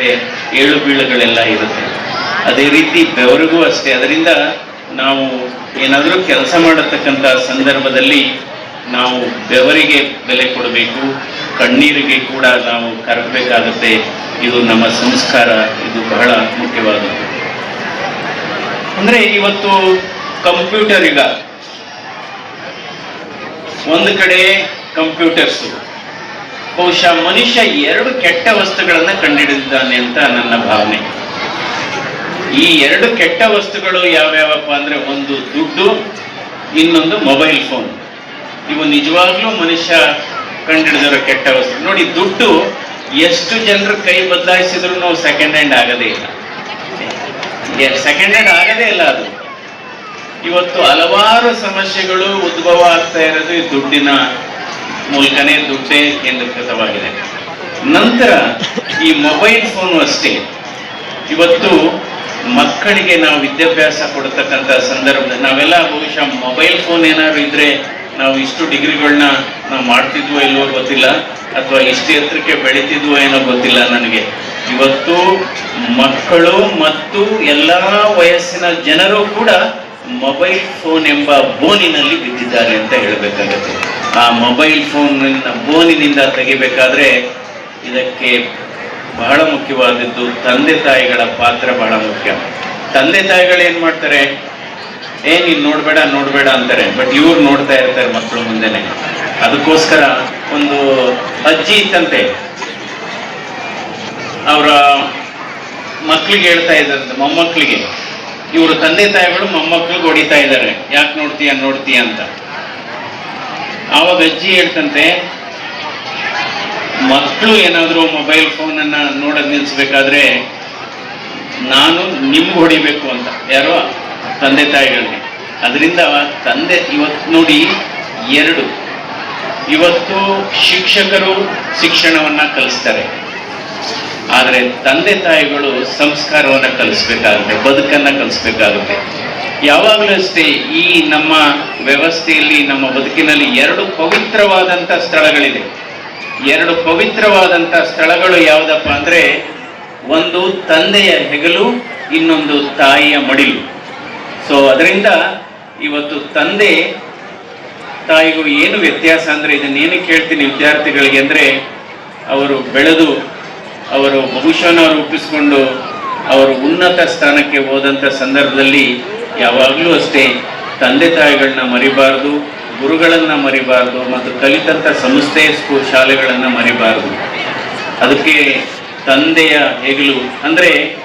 ಮತ್ತೆ ಏಳು ಬೀಳುಗಳೆಲ್ಲ ಇರುತ್ತೆ. ಅದೇ ರೀತಿ ಬೆವರಿಗೂ ಅಷ್ಟೇ. ಅದರಿಂದ ನಾವು ಏನಾದರೂ ಕೆಲಸ ಮಾಡತಕ್ಕಂಥ ಸಂದರ್ಭದಲ್ಲಿ ನಾವು ಬೆವರಿಗೆ ಬೆಲೆ ಕೊಡಬೇಕು. ಕಣ್ಣೀರಿಗೆ ಕೂಡ ನಾವು ಕರಗಬೇಕಾಗುತ್ತೆ. ಇದು ನಮ್ಮ ಸಂಸ್ಕಾರ. ಇದು ಬಹಳ ಮುಖ್ಯವಾದದ್ದು. ಅಂದ್ರೆ ಇವತ್ತು ಕಂಪ್ಯೂಟರ್ ಈಗ ಒಂದು ಕಡೆ ಕಂಪ್ಯೂಟರ್ಸ್. ಬಹುಶಃ ಮನುಷ್ಯ ಎರಡು ಕೆಟ್ಟ ವಸ್ತುಗಳನ್ನ ಕಂಡುಹಿಡಿದಿದ್ದಾನೆ ಅಂತ ನನ್ನ ಭಾವನೆ. ಈ ಎರಡು ಕೆಟ್ಟ ವಸ್ತುಗಳು ಯಾವ್ಯಾವಪ್ಪ ಅಂದ್ರೆ ಒಂದು ದುಡ್ಡು, ಇನ್ನೊಂದು ಮೊಬೈಲ್ ಫೋನ್. ಇವು ನಿಜವಾಗ್ಲೂ ಮನುಷ್ಯ ಕಂಡಿಡಿದಿರೋ ಕೆಟ್ಟ ವಸ್ತು. ನೋಡಿ, ದುಡ್ಡು ಎಷ್ಟು ಜನರು ಕೈ ಬದಲಾಯಿಸಿದ್ರು ನಾವು ಸೆಕೆಂಡ್ ಹ್ಯಾಂಡ್ ಆಗದೇ ಇಲ್ಲ. ಸೆಕೆಂಡ್ ಹ್ಯಾಂಡ್ ಆಗದೇ ಇಲ್ಲ ಅದು. ಇವತ್ತು ಹಲವಾರು ಸಮಸ್ಯೆಗಳು ಉದ್ಭವ ಆಗ್ತಾ ಇರೋದು ಈ ದುಡ್ಡಿನ ಮೂಲಕನೇ ದುಡ್ಡೇ ಕೇಂದ್ರೀಕೃತವಾಗಿದೆ. ನಂತರ ಈ ಮೊಬೈಲ್ ಫೋನು ಅಷ್ಟೇ. ಇವತ್ತು ಮಕ್ಕಳಿಗೆ ನಾವು ವಿದ್ಯಾಭ್ಯಾಸ ಕೊಡ್ತಕ್ಕಂಥ ಸಂದರ್ಭದಲ್ಲಿ ನಾವೆಲ್ಲ ಬಹುಶಃ ಮೊಬೈಲ್ ಫೋನ್ ಏನಾದ್ರು ಇದ್ರೆ ನಾವು ಇಷ್ಟು ಡಿಗ್ರಿಗಳನ್ನ ನಾವು ಮಾಡ್ತಿದ್ವೋ ಇಲ್ವೋ ಗೊತ್ತಿಲ್ಲ, ಅಥವಾ ಇಷ್ಟು ಎತ್ತರಕ್ಕೆ ಬೆಳೀತಿದ್ವೋ ಏನೋ ಗೊತ್ತಿಲ್ಲ ನನಗೆ. ಇವತ್ತು ಮಕ್ಕಳು ಮತ್ತು ಎಲ್ಲ ವಯಸ್ಸಿನ ಜನರು ಕೂಡ ಮೊಬೈಲ್ ಫೋನ್ ಎಂಬ ಬೋನಿನಲ್ಲಿ ಬಿದ್ದಿದ್ದಾರೆ ಅಂತ ಹೇಳಬೇಕಾಗತ್ತೆ. ಆ ಮೊಬೈಲ್ ಫೋನ್ ಫೋನಿನಿಂದ ತೆಗಿಬೇಕಾದ್ರೆ ಇದಕ್ಕೆ ಬಹಳ ಮುಖ್ಯವಾದದ್ದು ತಂದೆ ತಾಯಿಗಳ ಪಾತ್ರ ಬಹಳ ಮುಖ್ಯ. ತಂದೆ ತಾಯಿಗಳು ಏನ್ ಮಾಡ್ತಾರೆ? ಏ, ನೀನ್ ನೋಡ್ಬೇಡ ನೋಡ್ಬೇಡ ಅಂತಾರೆ. ಬಟ್ ಇವ್ರು ನೋಡ್ತಾ ಇರ್ತಾರೆ ಮಕ್ಕಳು ಮುಂದೆನೆ. ಅದಕ್ಕೋಸ್ಕರ ಒಂದು ಅಜ್ಜಿ ಇತ್ತಂತೆ. ಅವರ ಮಕ್ಳಿಗೆ ಹೇಳ್ತಾ ಇದ್ದಂತೆ ಮೊಮ್ಮಕ್ಕಳಿಗೆ ಇವರು ತಂದೆ ತಾಯಿಗಳು ಮೊಮ್ಮಕ್ಕಳಿಗೆ ಹೊಡಿತಾ ಇದ್ದಾರೆ. ಯಾಕೆ ನೋಡ್ತೀಯ ನೋಡ್ತೀಯ ಅಂತ. ಆವಾಗ ಅಜ್ಜಿ ಹೇಳ್ತಂತೆ ಮಕ್ಕಳು ಏನಾದರೂ ಮೊಬೈಲ್ ಫೋನನ್ನು ನೋಡೋದು ನಿಲ್ಲಿಸ್ಬೇಕಾದ್ರೆ ನಾನು ನಿಮ್ಗೆ ಹೊಡಿಬೇಕು ಅಂತ. ಯಾರೋ? ತಂದೆ ತಾಯಿಗಳಿಗೆ. ಅದರಿಂದ ತಂದೆ ಇವತ್ತು ನೋಡಿ ಎರಡು. ಇವತ್ತು ಶಿಕ್ಷಕರು ಶಿಕ್ಷಣವನ್ನ ಕಲಿಸ್ತಾರೆ. ಆದರೆ ತಂದೆ ತಾಯಿಗಳು ಸಂಸ್ಕಾರವನ್ನ ಕಲಿಸ್ಬೇಕಾಗುತ್ತೆ, ಬದುಕನ್ನ ಕಲಿಸ್ಬೇಕಾಗುತ್ತೆ. ಯಾವಾಗಲೂ ಅಷ್ಟೇ ಈ ನಮ್ಮ ವ್ಯವಸ್ಥೆಯಲ್ಲಿ, ನಮ್ಮ ಬದುಕಿನಲ್ಲಿ ಎರಡು ಪವಿತ್ರವಾದಂಥ ಸ್ಥಳಗಳಿದೆ. ಎರಡು ಪವಿತ್ರವಾದಂಥ ಸ್ಥಳಗಳು ಯಾವುದಪ್ಪ ಅಂದರೆ, ಒಂದು ತಂದೆಯ ಹೆಗಲು, ಇನ್ನೊಂದು ತಾಯಿಯ ಮಡಿಲು. ಸೊ ಅದರಿಂದ ಇವತ್ತು ತಂದೆ ತಾಯಿಗೂ ಏನು ವ್ಯತ್ಯಾಸ ಅಂದರೆ ಇದನ್ನೇನು ಕೇಳ್ತೀನಿ ವಿದ್ಯಾರ್ಥಿಗಳಿಗೆ ಅಂದರೆ, ಅವರು ಬೆಳೆದು, ಅವರು ಬಹುಶಃ ರೂಪಿಸಿಕೊಂಡು, ಅವರು ಉನ್ನತ ಸ್ಥಾನಕ್ಕೆ ಹೋದಂಥ ಸಂದರ್ಭದಲ್ಲಿ ಯಾವಾಗಲೂ ಅಷ್ಟೇ, ತಂದೆ ತಾಯಿಗಳನ್ನ ಮರಿಬಾರ್ದು, ಗುರುಗಳನ್ನ ಮರಿಬಾರ್ದು ಮತ್ತು ಕಲಿತಂಥ ಸಂಸ್ಥೆ ಸ್ಕೂ, ಶಾಲೆಗಳನ್ನ ಮರಿಬಾರ್ದು. ಅದಕ್ಕೆ ತಂದೆಯ ಹೆಗಲು ಅಂದ್ರೆ